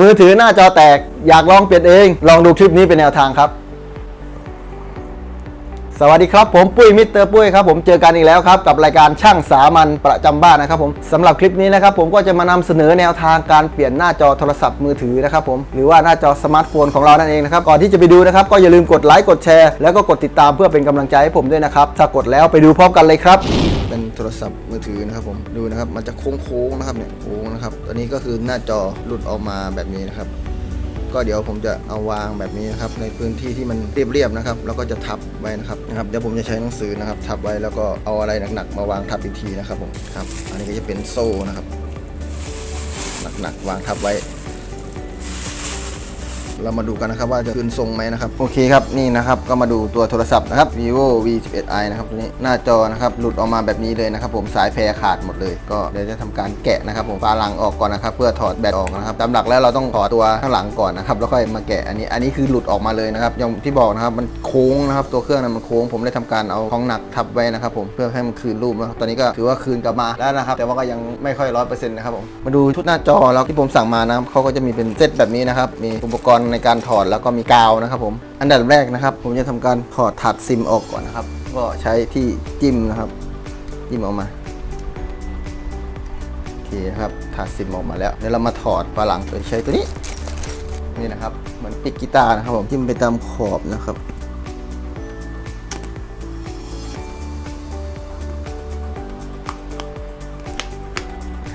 มือถือหน้าจอแตกอยากลองเปลี่ยนเอง ลองดูคลิปนี้เป็นแนวทางครับ สวัสดีครับผมปุ้ยมิสเตอร์ปุ้ยครับผมเจอกันอีกแล้วครับกับรายการช่างสามัญประจำบ้านนะครับผมสำหรับคลิปนี้นะครับผมก็จะมานำเสนอแนวทางการเปลี่ยนหน้าจอโทรศัพท์มือถือนะครับผมหรือว่าหน้าจอสมาร์ทโฟนของเรานั่นเองนะครับก่อนที่จะไปดูนะครับก็อย่าลืมกดไลค์กดแชร์แล้วก็กดติดตามเพื่อเป็นกำลังใจให้ผมด้วยนะครับถ้ากดแล้วไปดูพร้อมกันเลยครับเป็นโทรศัพท์มือถือนะครับผมดูนะครับมันจะโค้งๆนะครับเนี่ยโค้งนะครับตอนนี้ก็คือหน้าจอหลุดออกมาแบบนี้นะครับ ก็เดี๋ยวผมจะเอาวางแบบนี้นะครับในพื้นที่ที่มันเรียบๆนะครับแล้วก็จะทับไว้นะครับนะครับเดี๋ยวผมจะใช้หนังสือนะครับ ทับไว้แล้วก็เอาอะไรหนักๆมาวางทับอีกทีนะครับผมครับอันนี้ก็จะเป็นโซ่นะครับหนักๆวางทับไว้ เรามาดูกันนะครับว่าจะคืนทรงไหมนะครับโอเคครับนี่นะครับก็มาดูตัวโทรศัพท์นะครับ vivo v 1 1 i นะครับตัวนี้หน้าจอนะครับหลุดออกมาแบบนี้เลยนะครับผมสายแพรขาดหมดเลย ก็เดี๋ยวจะทำการแกะนะครับผมฝาหลังออกก่อนนะครับเพื่อถอดแบตออกนะครับตามหลักแล้วเราต้องถอดตัวข้างหลังก่อนนะครับแล้วค่อยมาแกะอันนี้อันนี้คือหลุดออกมาเลยนะครับอย่างที่บอกนะครับมันโค้งนะครับตัวเครื่องนั้นมันโค้งผมได้ทำการเอาของหนักทับไว้นะครับผมเพื่อให้มันคืนรูปนะครับตอนนี้ก็ถือว่าคืนกลับมาแล้วนะครับแต่ว่าก็ยังไม่ค่อยร้อยเปอร์เซ็นต์นะครับผมมาดูชุดหน้าจอแล้วที่ผมสั่งมานะครับเขาก็จะมีเป็นเซตแบบนี้นะครับมีอุปกรณ์ในการถอดแล้วก็มีกาวนะครับผม อันดับแรกนะครับ ผมจะทำการถอดถาดซิมออกก่อนนะครับ ก็ใช้ที่จิ้มนะครับ จิ้มออกมาโอเคครับถาดซิมออกมาแล้วเดี๋ยวเรามาถอดฝาหลังโดยใช้ตัวนี้ นี่นะครับเหมือนปิกกีตาร์นะครับผมจิ้มไปตามขอบนะครับ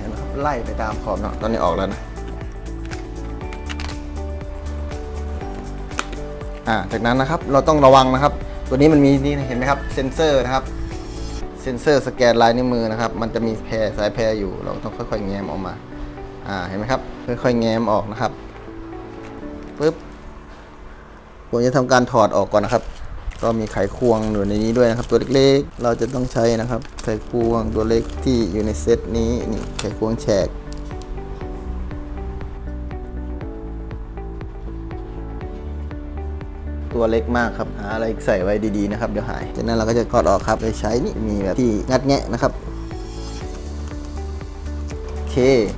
นไหมครับไล่ไปตามขอบเนาะตอนนี้ออกแล้วนะ อ่าจากนั้นนะครับเราต้องระวังนะครับ ตัวนี้มันมีนี่เห็นไหมครับเซนเซอร์นะครับเซนเซอร์สแกนลายนิ้วมือนะครับ มันจะมีแพรสายแพรอยู่ เราต้องค่อยๆแง้มออกมาอ่าเห็นไหมครับค่อยๆแง้มออกนะครับปึ๊บผมจะทำการถอดออกก่อนนะครับ ก็มีไขควงอยู่ในนี้ด้วยนะครับ ตัวเล็กๆ เราจะต้องใช้นะครับ ไขควงตัวเล็กที่อยู่ในเซตนี้นี่ไขควงแฉก ตัวเล็กมากครับหาอะไรใส่ไว้ดีๆนะครับเดี๋ยวหาย จากนั้นเราก็จะกอดออกครับไปใช้นี่มีแบบที่งัดแงะนะครับโอเค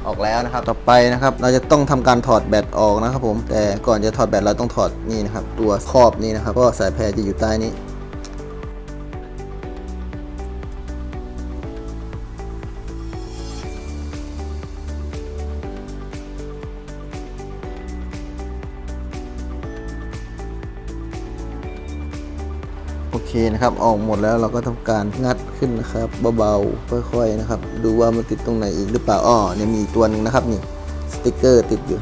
ออกแล้วนะครับ ต่อไปนะครับ เราจะต้องทำการถอดแบตออกนะครับผม แต่ก่อนจะถอดแบตเราต้องถอดนี่นะครับ ตัวครอบนี้นะครับ เพราะสายแพรจะอยู่ใต้นี้ นะครับออกหมดแล้วเราก็ทำการงัดขึ้นนะครับเบาๆค่อยๆนะครับ ดูว่ามันติดตรงไหนอีกหรือเปล่าอ้อเนี่ยมีอีกตัวหนึ่งนะครับนี่สติกเกอร์ติดอยู่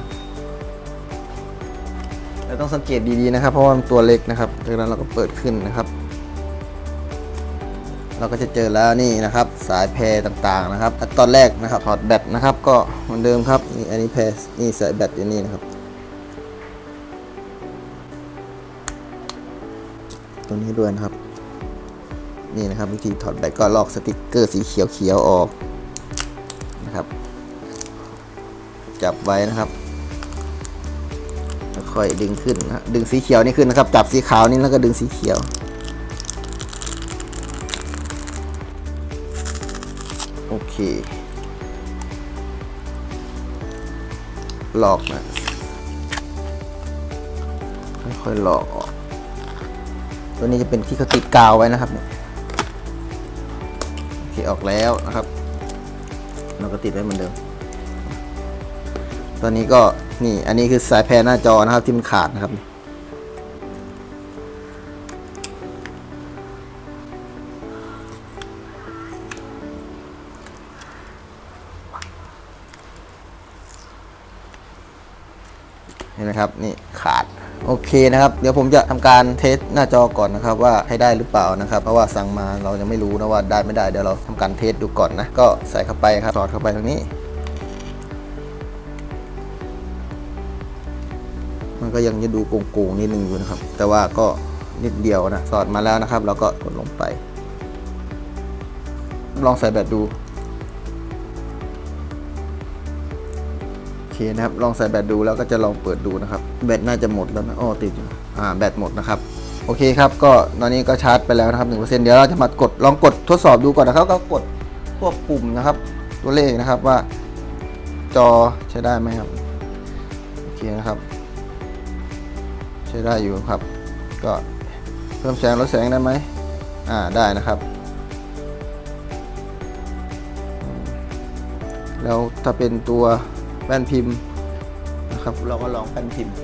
เราต้องสังเกตดีๆนะครับ เพราะว่ามันตัวเล็กนะครับจากนั้นเราก็เปิดขึ้นนะครับ เราก็จะเจอแล้วนี่นะครับ สายแพรต่างๆนะครับ ตอนแรกนะครับถอดแบตนะครับ ก็เหมือนเดิมครับนี่อันนี้แพรนี่สายแบตอยู่นี่นะครับ ตัวนี้ด้วยนะครับ นี่นะครับ วิธีถอดแบตก็ลอกสติกเกอร์สีเขียวๆออกนะครับ จับไว้นะครับค่อยดึงขึ้นนะดึงสีเขียวนี่ขึ้นนะครับ จับสีขาวนี่แล้วก็ดึงสีเขียวโอเคลอกนะค่อยๆลอกออก ตัวนี้จะเป็นที่เขาติดกาวไว้นะครับเนี่ยโอเคออกแล้วนะครับ เราก็ติดไว้เหมือนเดิมตอนนี้ก็นี่อันนี้คือสายแพรหน้าจอนะครับที่มันขาดนะครับเห็นไหมครับ นี่ขาด โอเคนะครับเดี๋ยวผมจะทำการเทสหน้าจอก่อนนะครับว่าให้ได้หรือเปล่านะครับเพราะว่าสั่งมาเรายังไม่รู้นะว่าได้ไม่ได้เดี๋ยวเราทำการเทสดูก่อนนะก็ใส่เข้าไปครับสอดเข้าไปตรงนี้ มันก็ยังจะดูโกงๆนิดนึงอยู่นะครับ แต่ว่าก็นิดเดียวนะสอดมาแล้วนะครับ เราก็กดลงไป ลองใส่แบตดู เคนะครับ ลองใส่แบตดูแล้วก็จะลองเปิดดูนะครับ แบตน่าจะหมดแล้วนะอ้อติดอยู่อ่าแบตหมดนะครับ โอเคครับ ก็ตอนนี้ก็ชาร์จไปแล้วนะครับ1%เดี๋ยวเราจะมากดลองกดทดสอบดูก่อนนะครับ ก็กดพวกปุ่มนะครับ ตัวเลขนะครับว่า จอใช้ได้ไหมครับ โอเคนะครับ ใช้ได้อยู่ครับ ก็เพิ่มแสงลดแสงได้ไหมอ่าได้นะครับแล้วถ้าเป็นตัว ป้นพิมพ์นะครับ เราก็ลองแป้นพิมพ์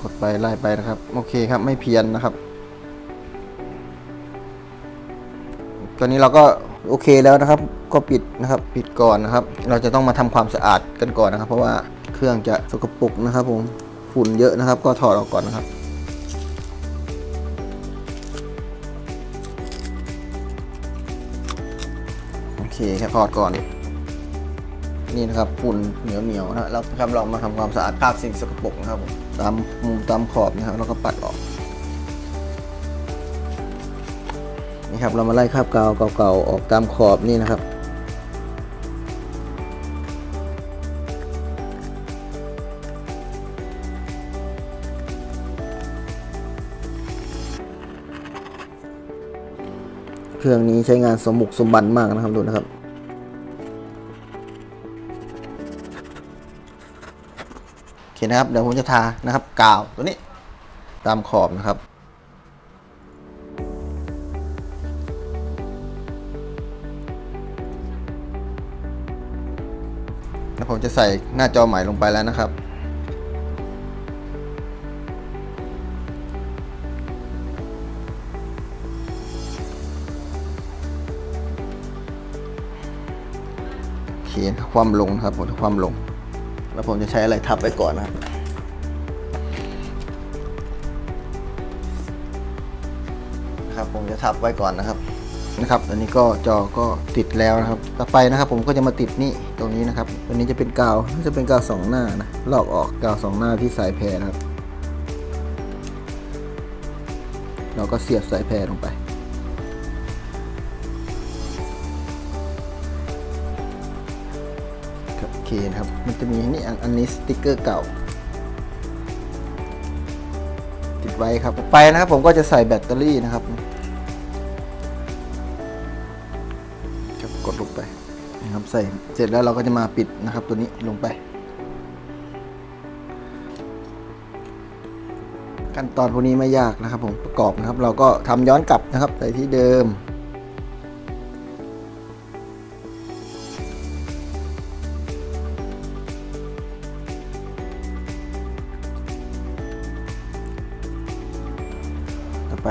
กดไปไล่ไปนะครับ โอเคครับไม่เพี้ยนนะครับ ตอนนี้เราก็โอเคแล้วนะครับ ก็ปิดนะครับ ปิดก่อนนะครับ เราจะต้องมาทำความสะอาดกันก่อนนะครับ เพราะว่าเครื่องจะสกปรกนะครับผมฝุ่นเยอะนะครับ ก็ถอดออกก่อนนะครับ เครับถอดก่อน นี่นะครับฝุ่นเหนียวเหนียวนะแล้วครับเรามาทำความสะอาดคราบสิ่งสกปรกนะครับผมตามมุมตามขอบนะครับแล้วก็ปัดออกนี่ครับเรามาไล่คราบกาวเก่าๆออกตามขอบนี่นะครับ เครื่องนี้ใช้งานสมบุกสมบันมากนะครับดูนะครับ โอเคนะครับ เดี๋ยวผมจะทานะครับ กาวตัวนี้ตามขอบนะครับแล้วผมจะใส่หน้าจอใหม่ลงไปแล้วนะครับ คความลงครับผมจะความลง แล้วผมจะใช้อะไรทับไปก่อนนะครับครับผมจะทับไว้ก่อนนะครับนะครับอันนี้ก็จอก็ติดแล้วนะครับต่อไปนะครับผมก็จะมาติดนี่ตรงนี้นะครับตัวนี้จะเป็นกาวน่าจะเป็นกาวสองหน้านะลอกออกกาวสองหน้าที่สายแพรนะครับ เราก็เสียบสายแพรลงไป เคนะครับ มันจะมีนี่อันนี้สติกเกอร์เก่า ติดไว้ครับ ไปนะครับผมก็จะใส่แบตเตอรี่นะครับครับกดลงไปนะครับใส่เสร็จแล้วเราก็จะมาปิดนะครับตัวนี้ลงไป ขั้นตอนพวกนี้ไม่ยากนะครับผมประกอบนะครับ เราก็ทำย้อนกลับนะครับใส่ที่เดิม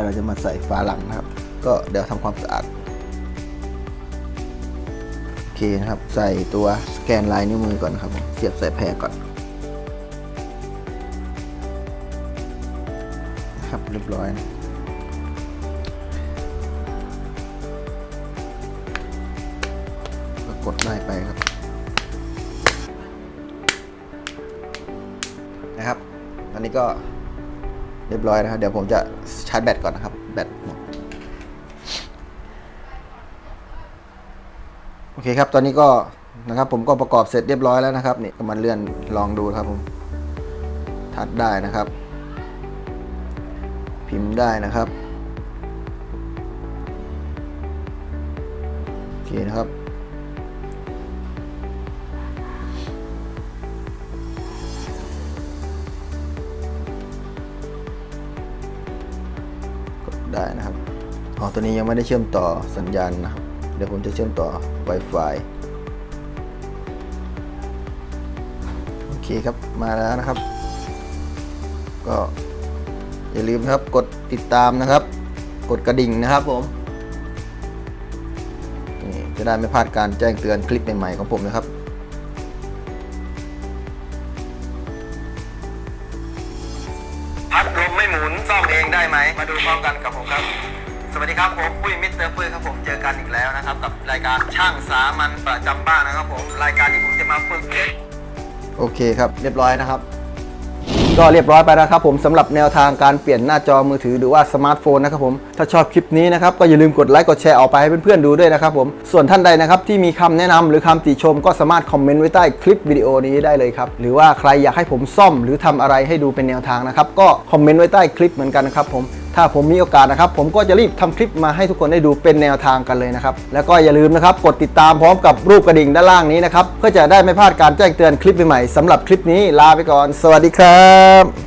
เราจะมาใส่ฝาหลังนะครับ ก็เดี๋ยวทำความสะอาดโอเคนะครับ ใส่ตัวสแกนลายนิ้วมือก่อนครับผมเสียบใส่แพรก่อนนะครับเรียบร้อยนะก็กดไล่ไปครับนะครับ อันนี้ก็ เรียบร้อยนะครับ เดี๋ยวผมจะชาร์จแบตก่อนนะครับ แบตหมดโอเคครับ ตอนนี้ก็นะครับผมก็ประกอบเสร็จเรียบร้อยแล้วนะครับนี่ก็มาเลื่อนลองดูครับผมทัดได้นะครับ พิมพ์ได้นะครับโอเคนะครับ ตัวนี้ยังไม่ได้เชื่อมต่อสัญญาณนะครับ เดี๋ยวผมจะเชื่อมต่อ Wi-Fi โอเคครับมาแล้วนะครับ ก็อย่าลืมนะครับกดติดตามนะครับ กดกระดิ่งนะครับผมนี่จะได้ไม่พลาดการแจ้งเตือนคลิปใหม่ๆของผมนะครับพัดลมไม่หมุนซ่อมเองได้ไหมมาดูพร้อมกันกับผมครับ สวัสดีครับผมปุ้ยมิสเตอร์ปุ้ยครับผมเจอกันอีกแล้วนะครับ กับรายการช่างสามัญประจำบ้านนะครับผมรายการที่ผมจะมาฝึกเด็กโอเคครับ เรียบร้อยนะครับ ก็เรียบร้อยไปนะครับผมสำหรับแนวทางการเปลี่ยนหน้าจอมือถือหรือว่าสมาร์ทโฟนนะครับผมถ้าชอบคลิปนี้นะครับก็อย่าลืมกดไลค์กดแชร์ออกไปให้เพื่อนๆดูด้วยนะครับผมส่วนท่านใดนะครับที่มีคำแนะนำหรือคำติชมก็สามารถคอมเมนต์ไว้ใต้คลิปวิดีโอนี้ได้เลยครับหรือว่าใครอยากให้ผมซ่อมหรือทำอะไรให้ดูเป็นแนวทางนะครับก็คอมเมนต์ไว้ใต้คลิปเหมือนกันนะครับผม ถ้าผมมีโอกาสนะครับ ผมก็จะรีบทำคลิปมาให้ทุกคนได้ดูเป็นแนวทางกันเลยนะครับ แล้วก็อย่าลืมนะครับกดติดตามพร้อมกับรูปกระดิ่งด้านล่างนี้นะครับเพื่อจะได้ไม่พลาดการแจ้งเตือนคลิปใหม่ๆสำหรับคลิปนี้ลาไปก่อน สวัสดีครับ